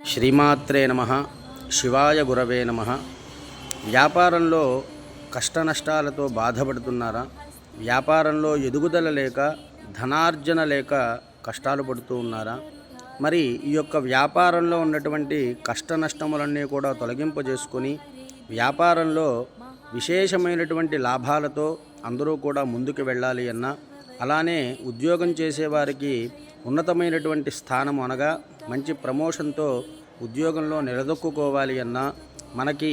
శ్రీమాత్రే నమ శివాయ గురవే నమ. వ్యాపారంలో కష్టనష్టాలతో బాధపడుతున్నారా? వ్యాపారంలో ఎదుగుదల లేక ధనార్జన లేక కష్టాలు పడుతూ ఉన్నారా? మరి ఈ యొక్క వ్యాపారంలో ఉన్నటువంటి కష్ట నష్టములన్నీ కూడా తొలగింపజేసుకొని వ్యాపారంలో విశేషమైనటువంటి లాభాలతో అందరూ కూడా ముందుకు వెళ్ళాలి అన్న అలానే ఉద్యోగం చేసేవారికి ఉన్నతమైనటువంటి స్థానం అనగా మంచి ప్రమోషన్తో ఉద్యోగంలో నిలదొక్కుకోవాలి అన్నా మనకి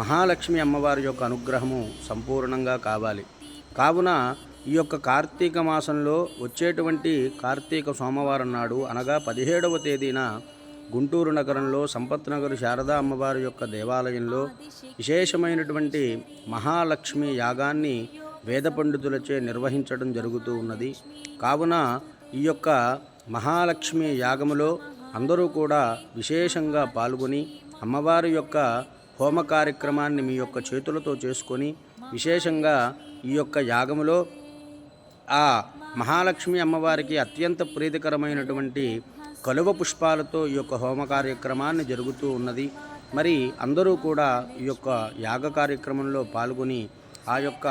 మహాలక్ష్మి అమ్మవారి యొక్క అనుగ్రహము సంపూర్ణంగా కావాలి. కావున ఈ యొక్క కార్తీక మాసంలో వచ్చేటువంటి కార్తీక సోమవారం నాడు అనగా పదిహేడవ తేదీన గుంటూరు నగరంలో సంపత్ నగర్ శారదా అమ్మవారి యొక్క దేవాలయంలో విశేషమైనటువంటి మహాలక్ష్మి యాగాన్ని వేద పండితులచే నిర్వహించడం జరుగుతూ ఉన్నది. కావున ఈ యొక్క మహాలక్ష్మి యాగములో అందరూ కూడా విశేషంగా పాల్గొని అమ్మవారి యొక్క హోమ కార్యక్రమాన్ని మీ యొక్క చేతులతో చేసుకొని విశేషంగా ఈ యొక్క యాగములో ఆ మహాలక్ష్మి అమ్మవారికి అత్యంత ప్రీతికరమైనటువంటి కలువ పుష్పాలతో ఈ యొక్క హోమ కార్యక్రమాన్ని జరుగుతూ ఉన్నది. మరి అందరూ కూడా ఈ యొక్క యాగ కార్యక్రమంలో పాల్గొని ఆ యొక్క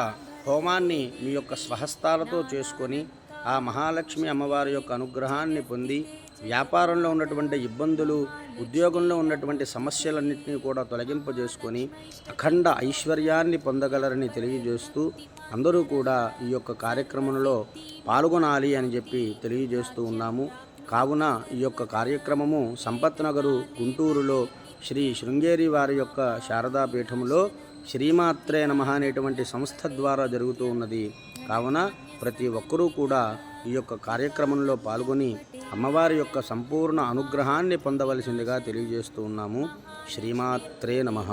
హోమాన్ని మీ యొక్క స్వహస్తాలతో చేసుకొని ఆ మహాలక్ష్మి అమ్మవారి యొక్క అనుగ్రహాన్ని పొంది వ్యాపారంలో ఉన్నటువంటి ఇబ్బందులు ఉద్యోగంలో ఉన్నటువంటి సమస్యలన్నింటినీ కూడా తొలగింపజేసుకొని అఖండ ఐశ్వర్యాన్ని పొందగలరని తెలియజేస్తూ అందరూ కూడా ఈ యొక్క కార్యక్రమంలో పాల్గొనాలి అని చెప్పి తెలియజేస్తూ ఉన్నాము. కావున ఈ యొక్క కార్యక్రమము సంపత్నగరు గుంటూరులో శ్రీ శృంగేరి వారి యొక్క శారదాపీఠంలో శ్రీమాత్రే నమ అనేటువంటి సంస్థ ద్వారా జరుగుతూ ఉన్నది. కావున ప్రతి ఒక్కరూ కూడా ఈ యొక్క కార్యక్రమంలో పాల్గొని అమ్మవారి యొక్క సంపూర్ణ అనుగ్రహాన్ని పొందవలసిందిగా తెలియజేస్తూ ఉన్నాము. శ్రీమాత్రే నమః.